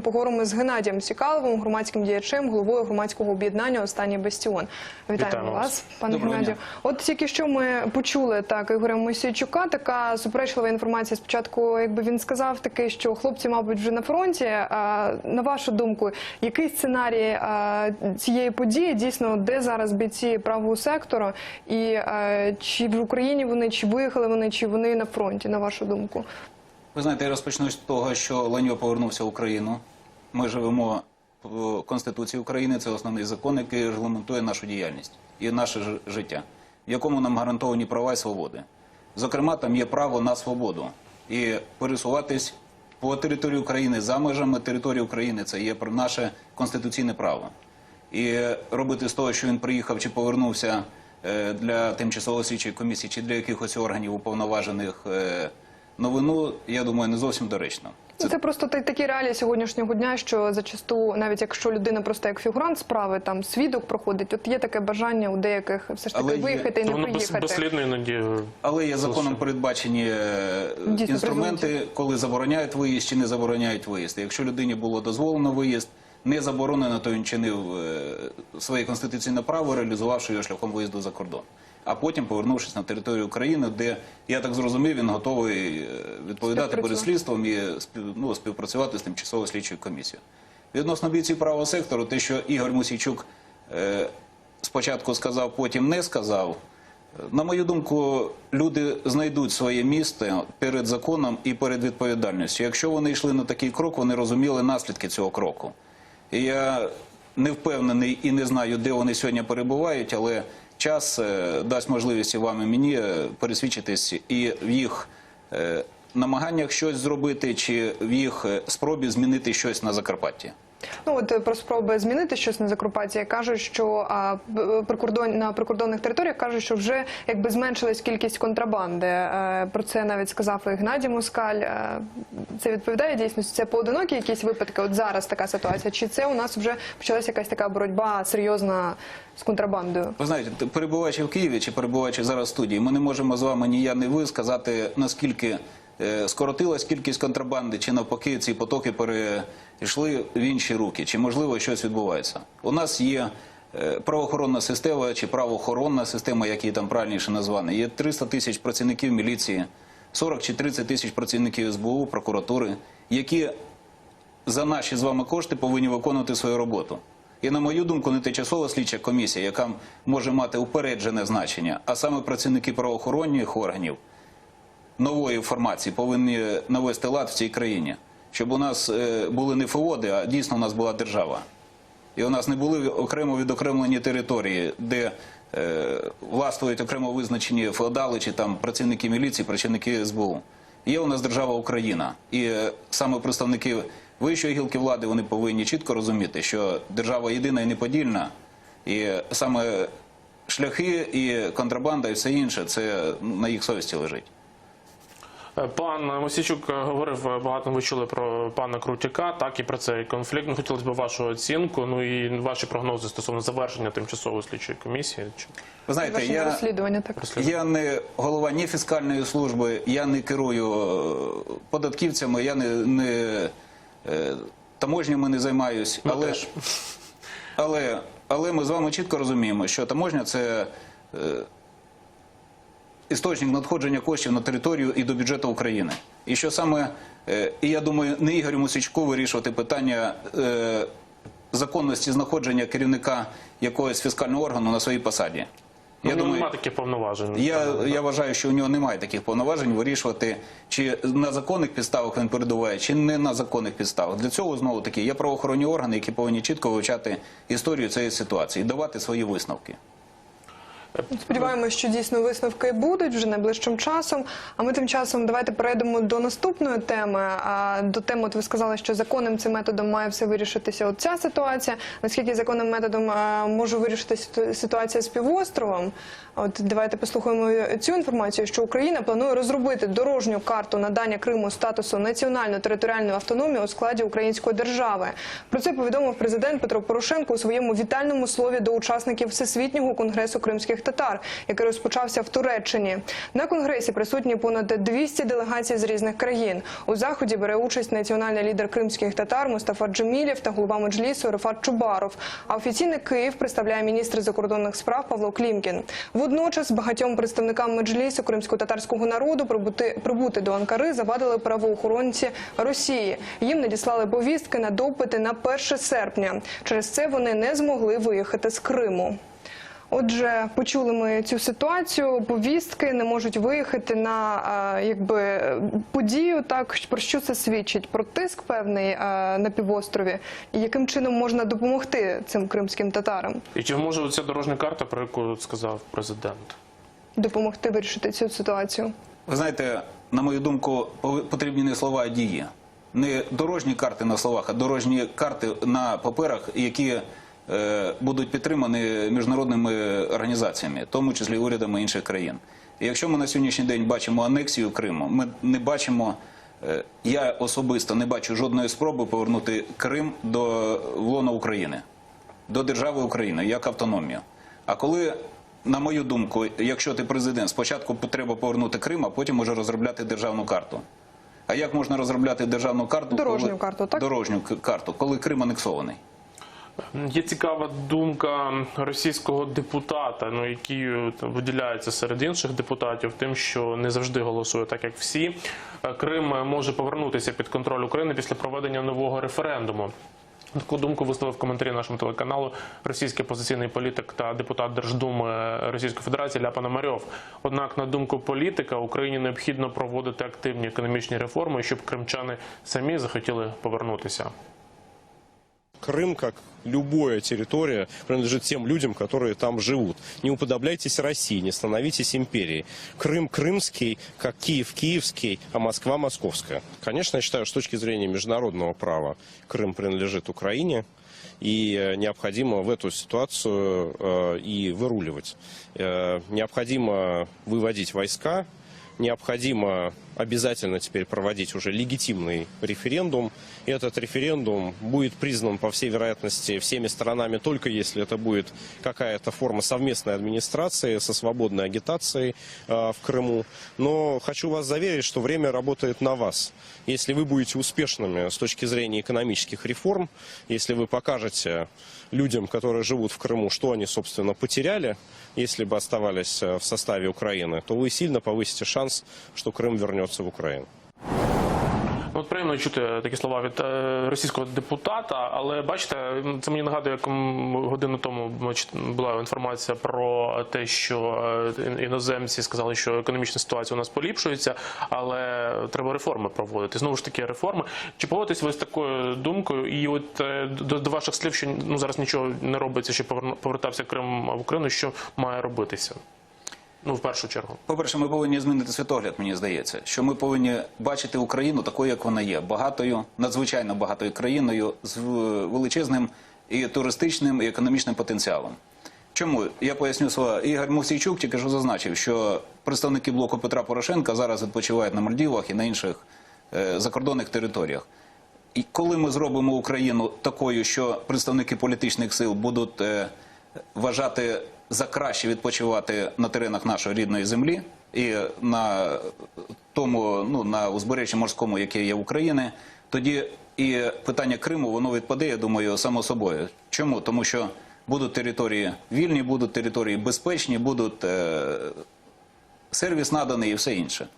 Поговоримо з Геннадієм Сікаловим, громадським діячем, головою громадського об'єднання Останній Бастіон. Вітаємо, Вітаємо вас, пане Геннадію. дня. От тільки що ми почули так Ігоря Мосійчука. Така суперечлива інформація. Спочатку, якби він сказав таки, що хлопці, мабуть, вже на фронті. А, на вашу думку, який сценарій а, цієї події дійсно, де зараз бійці правого сектору, і а, чи в Україні вони, чи виїхали вони, чи вони на фронті? На вашу думку? Ви знаєте, я розпочну з того, що Ланьо повернувся в Україну. Ми живемо в Конституції України, це основний закон, який регламентує нашу діяльність і наше життя, в якому нам гарантовані права і свободи. Зокрема, там є право на свободу і пересуватись по території України за межами території України. Це є наше конституційне право. І робити з того, що він приїхав чи повернувся е, для тимчасової слідчої комісії чи для якихось органів уповноважених е, новину, я думаю, не зовсім доречно. Це, просто та- такі реалії сьогоднішнього дня, що зачасту, навіть якщо людина просто як фігурант справи, там свідок проходить, от є таке бажання у деяких все ж таки Але є- виїхати і не приїхати. безслідно іноді. Але є законом передбачені е, Дійсно, інструменти, коли забороняють виїзд чи не забороняють виїзд. Якщо людині було дозволено виїзд, не заборонено, то він чинив е, своє конституційне право, реалізувавши його шляхом виїзду за кордон. А потім, повернувшись на територію України, де я так зрозумів, він готовий е, відповідати перед слідством і ну, співпрацювати з тимчасовою слідчою комісією. Відносно бійців правого сектору, те, що Ігор Мусійчук е, спочатку сказав, потім не сказав. На мою думку, люди знайдуть своє місце перед законом і перед відповідальністю. Якщо вони йшли на такий крок, вони розуміли наслідки цього кроку. Я не впевнений і не знаю, де вони сьогодні перебувають, але час е, дасть можливість і вам і мені е, пересвідчитись і в їх е, намаганнях щось зробити, чи в їх спробі змінити щось на Закарпатті. Ну от е, про спроби змінити щось на Закарпатті кажуть, що а, б- прикордон на прикордонних територіях кажуть, що вже якби зменшилась кількість контрабанди. Е, Про це навіть сказав і Геннадій Москаль. Е, Це відповідає дійсності? Це поодинокі якісь випадки? От зараз така ситуація? Чи це у нас вже почалася якась така боротьба серйозна з контрабандою? Ви знаєте, перебуваючи в Києві чи перебуваючи зараз в студії, ми не можемо з вами ні я, ні ви сказати, наскільки е, скоротилась кількість контрабанди, чи навпаки ці потоки перейшли в інші руки, чи можливо щось відбувається. У нас є е, правоохоронна система чи правоохоронна система, як її там правильніше назвати. Є 300 тисяч працівників міліції, 40 чи 30 тисяч працівників СБУ, прокуратури, які за наші з вами кошти повинні виконувати свою роботу. І на мою думку, не тимчасова слідча комісія, яка може мати упереджене значення, а саме працівники правоохоронних органів нової формації повинні навести лад в цій країні, щоб у нас е, були не феоди, а дійсно у нас була держава. І у нас не були окремо відокремлені території, де е, властвують окремо визначені феодали чи там працівники міліції, працівники СБУ. Є у нас держава Україна, і е, саме представники вищої гілки влади вони повинні чітко розуміти, що держава єдина і неподільна, і саме шляхи і контрабанда і все інше це на їх совісті лежить. Е, Пан Мосійчук е, говорив е, багато. Ви чули про пана Крутяка, так і про цей конфлікт. Ну, хотілося б вашу оцінку. Ну і ваші прогнози стосовно завершення тимчасової слідчої комісії. Ви знаєте, я, розслідування так. Я не голова ні фіскальної служби, я не керую податківцями, я не, не таможнями не займаюсь. Ми Але, теж. але, але ми з вами чітко розуміємо, що таможня це істочник надходження коштів на територію і до бюджету України. І що саме, е, і я думаю, не Ігорю Мусичку вирішувати питання е, законності знаходження керівника якогось фіскального органу на своїй посаді. ну, в нього немає таких повноважень. Я, я вважаю, що у нього немає таких повноважень вирішувати, чи на законних підставах він передуває, чи не на законних підставах. Для цього знову таки є правоохоронні органи, які повинні чітко вивчати історію цієї ситуації і давати свої висновки. Сподіваємось, що дійсно висновки будуть вже найближчим часом. А ми тим часом давайте перейдемо до наступної теми. А до теми, от ви сказали, що законним цим методом має все вирішитися. От ця ситуація. Наскільки законним методом може вирішитися ситуація з півостровом? От давайте послухаємо цю інформацію, що Україна планує розробити дорожню карту надання Криму статусу національно-територіальної автономії у складі української держави. Про це повідомив президент Петро Порошенко у своєму вітальному слові до учасників всесвітнього конгресу кримських татар, який розпочався в Туреччині. На конгресі присутні понад 200 делегацій з різних країн. У заході бере участь національний лідер кримських татар Мустафа Джемілєв та голова меджлісу Рефат Чубаров. А офіційний Київ представляє міністр закордонних справ Павло Клімкін. Водночас багатьом представникам меджлісу кримсько-татарського народу прибути, прибути до Анкари завадили правоохоронці Росії. Їм надіслали повістки на допити на 1 серпня. Через це вони не змогли виїхати з Криму. Отже, почули ми цю ситуацію. Повістки не можуть виїхати на якби подію. Так про що це свідчить? Про тиск певний на півострові, і яким чином можна допомогти цим кримським татарам І чи може ця дорожня карта, про яку сказав президент? допомогти вирішити цю ситуацію? Ви знаєте, на мою думку, потрібні не слова, а дії. Не дорожні карти на словах, а дорожні карти на паперах, які е, будуть підтримані міжнародними організаціями, в тому числі урядами інших країн. І якщо ми на сьогоднішній день бачимо анексію Криму, ми не бачимо, е, я особисто не бачу жодної спроби повернути Крим до в лоно України до держави України як автономію. А коли, на мою думку, якщо ти президент, спочатку треба повернути Крим, а потім може розробляти державну карту. А як можна розробляти державну карту? Дорожню коли... карту, так? Дорожню карту, коли Крим анексований. Є цікава думка російського депутата, ну який е, виділяється серед інших депутатів, тим, що не завжди голосує так, як всі. Е, Крим е, може повернутися під контроль України після проведення нового референдуму. Таку думку висловив в коментарі нашому телеканалу російський опозиційний політик та депутат Держдуми Російської Федерації Ляпа Намарьов. Однак, на думку політика, Україні необхідно проводити активні економічні реформи, щоб кримчани самі захотіли повернутися. Крым, как любая территория, принадлежит тем людям, которые там живут. Не уподобляйтесь России, не становитесь империей. Крым крымский, как Киев киевский, а Москва московская. Конечно, я считаю, что с точки зрения международного права Крым принадлежит Украине. И э, необходимо в эту ситуацию э, и выруливать. Э, необходимо выводить войска, необходимо обязательно теперь проводить уже легитимный референдум. И этот референдум будет признан, по всей вероятности, всеми сторонами только если это будет какая-то форма совместной администрации со свободной агитацией э, в Крыму. Но хочу вас заверить, что время работает на вас. Если вы будете успешными с точки зрения экономических реформ, если вы покажете людям, которые живут в Крыму, что они, собственно, потеряли, если бы оставались э, в составе Украины, то вы сильно повысите шанс, что Крым вернется в Украину. От приємно чути такі слова від е, російського депутата, але бачите, це мені нагадує, як годину тому була інформація про те, що е, іноземці сказали, що економічна ситуація у нас поліпшується, але треба реформи проводити. Знову ж таки, реформи. Чи погодитесь ви з такою думкою? І от е, до, до ваших слів, що ну зараз нічого не робиться, поверну- повертався Крим в Україну, що має робитися? Ну, в першу чергу. По-перше, ми повинні змінити світогляд, мені здається, що ми повинні бачити Україну такою, як вона є, багатою, надзвичайно багатою країною з величезним і туристичним, і економічним потенціалом. Чому я поясню слова? Ігор Мосійчук тільки що зазначив, що представники блоку Петра Порошенка зараз відпочивають на Мальдівах і на інших е, закордонних територіях. І коли ми зробимо Україну такою, що представники політичних сил будуть е, вважати за краще відпочивати на теренах нашої рідної землі і на тому, ну на узбережжі морському, яке є в Україні, тоді і питання Криму воно відпаде, я думаю, само собою. Чому? Тому що будуть території вільні, будуть території безпечні, будуть е, сервіс наданий і все інше.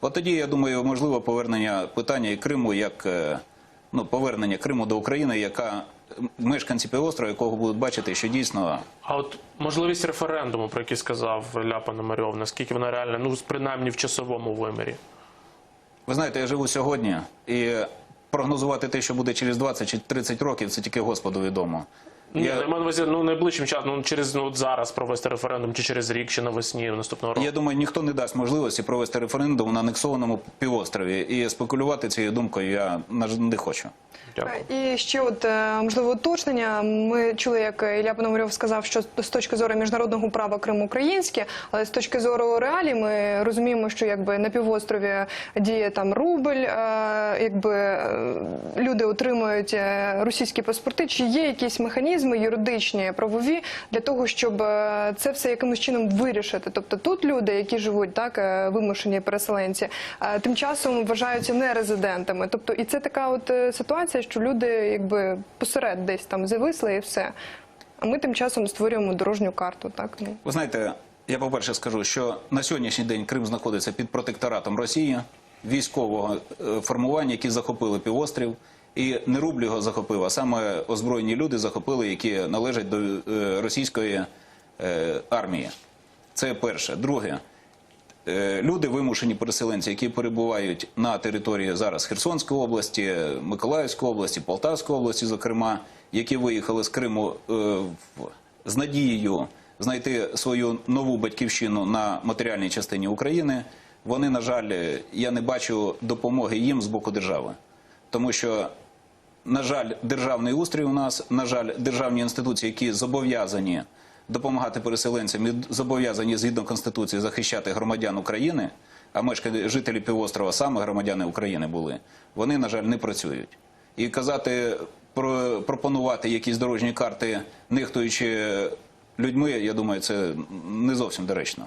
От тоді, я думаю, можливо повернення питання і Криму як е, ну, повернення Криму до України, яка мешканці півострова, якого будуть бачити, що дійсно А от можливість референдуму, про який сказав Ляпа Номарьов, наскільки вона реальна, ну принаймні в часовому вимірі. ви знаєте, я живу сьогодні і прогнозувати те, що буде через 20 чи 30 років, це тільки Господу відомо. Ні, Я- я маю на увазі, ну найближчим часом, ну через ну от зараз провести референдум, чи через рік, чи навесні наступного року. Я думаю, ніхто не дасть можливості провести референдум на анексованому півострові. І спекулювати цією думкою я не хочу. Дякую. І ще от е, можливо уточнення. Ми чули, як Ілля Пономарьов сказав, що з точки зору міжнародного права Крим українське, але з точки зору реалій ми розуміємо, що якби на півострові діє там рубль, е, якби е, люди отримують російські паспорти. Чи є якісь механізми? Механізми юридичні, правові для того, щоб е, це все якимось чином вирішити. Тобто тут люди, які живуть так, е, вимушені переселенці, е, тим часом вважаються нерезидентами. Тобто, і це така от ситуація, що люди якби посеред десь там зависли і все. А ми тим часом створюємо дорожню карту. Так ну. Ви знаєте, я по-перше скажу, що на сьогоднішній день Крим знаходиться під протекторатом Росії, військового формування, які захопили півострів. І не рубль його захопив, а саме озброєні люди захопили, які належать до е, російської е, армії. Це перше. Друге, Е, люди, вимушені переселенці, які перебувають на території зараз Херсонської області, Миколаївської області, Полтавської області, зокрема, які виїхали з Криму з надією знайти свою нову батьківщину на матеріальній частині України, вони, на жаль, я не бачу допомоги їм з боку держави. Тому що на жаль, державний устрій у нас, на жаль, державні інституції, які зобов'язані допомагати переселенцям і зобов'язані згідно Конституції захищати громадян України, а мешканці жителі півострова саме громадяни України були, вони, на жаль, не працюють. І казати, про, пропонувати якісь дорожні карти, нехтуючи людьми, я думаю, це не зовсім доречно.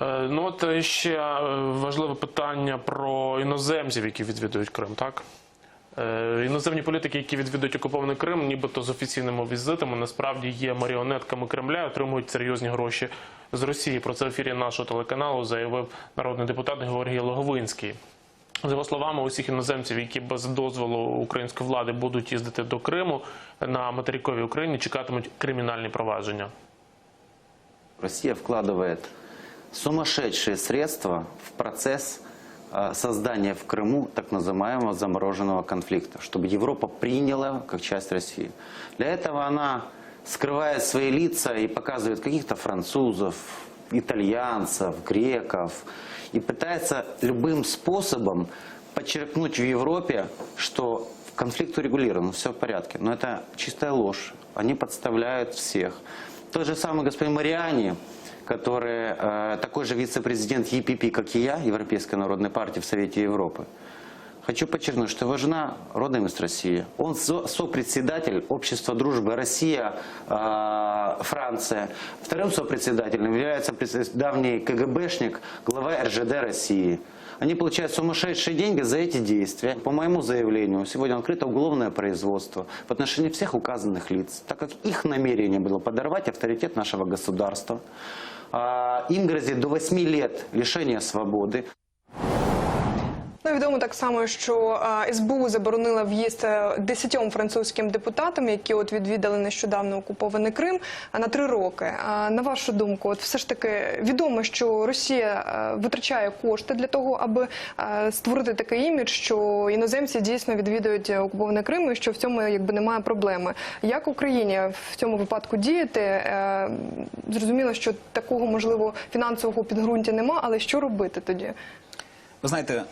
Е, Ну от ще важливе питання про іноземців, які відвідують Крим, так? Е, Іноземні політики, які відвідують окупований Крим, нібито з офіційними візитами, насправді є маріонетками Кремля, отримують серйозні гроші з Росії. Про це в ефірі нашого телеканалу заявив народний депутат Георгій Логовинський. За його словами, усіх іноземців, які без дозволу української влади будуть їздити до Криму на материковій Україні, чекатимуть кримінальні провадження. Россия вкладывает сумасшедшие средства в процесс э, создания в Крыму так называемого замороженного конфликта, чтобы Европа приняла как часть России. Для этого она скрывает свои лица и показывает каких-то французов, итальянцев, греков и пытается любым способом подчеркнуть в Европе, что конфликт урегулирован, все в порядке. Но это чистая ложь. Они подставляют всех. Тот же самый господин Мариани, который э, такой же вице-президент ЕПП, как и я, Европейской народной партии в Совете Европы. Хочу подчеркнуть, что его жена родом из России. Он со- сопредседатель Общества дружбы Россия, э, Франция. Вторым сопредседателем является давний КГБшник, глава РЖД России. Они получают сумасшедшие деньги за эти действия. По моему заявлению, сегодня открыто уголовное производство в отношении всех указанных лиц, так как их намерение было подорвать авторитет нашего государства. Им грозит до 8 лет лишения свободы. Відомо так само, що СБУ заборонила в'їзд е, десятьом французьким депутатам, які от відвідали нещодавно окупований Крим, на три роки. На вашу думку, от все ж таки відомо, що Росія е, витрачає кошти для того, аби е, створити такий імідж, що іноземці дійсно відвідують окупований Крим, і що в цьому якби немає проблеми. Як Україні в цьому випадку діяти? Зрозуміло, що такого можливо фінансового підґрунтя нема, але що робити тоді? Ви знаєте,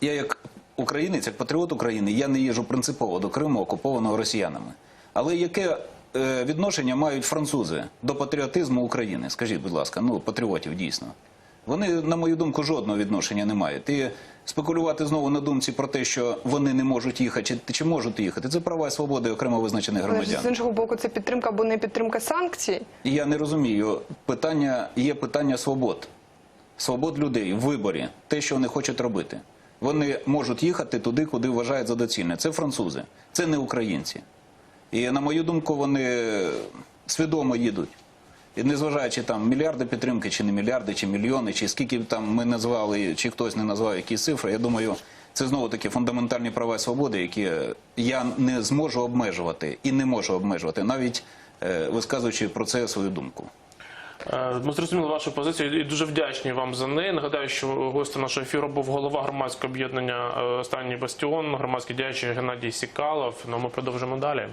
я як українець, як патріот України, я не їжу принципово до Криму, окупованого росіянами. Але яке е, відношення мають французи до патріотизму України? Скажіть, будь ласка, ну патріотів дійсно. Вони, на мою думку, жодного відношення не мають. І спекулювати знову на думці про те, що вони не можуть їхати, чи, чи можуть їхати, це права і свободи окремо визначених Але громадян. з іншого боку, це підтримка або не підтримка санкцій. Я не розумію. Питання є питання свобод, свобод людей в виборі, те, що вони хочуть робити. Вони можуть їхати туди, куди вважають за доцільне. Це французи, це не українці. І на мою думку, вони свідомо їдуть. І незважаючи там мільярди підтримки, чи не мільярди, чи мільйони, чи скільки там ми назвали, чи хтось не назвав якісь цифри, я думаю, це знову таки фундаментальні права і свободи, які я не зможу обмежувати і не можу обмежувати, навіть е, висказуючи про це свою думку. Е, Ми зрозуміли вашу позицію і дуже вдячні вам за неї. Нагадаю, що гостем нашого ефіру був голова громадського об'єднання е, Останній бастіон, громадський діяч Геннадій Сікалов. Ну ми продовжимо далі.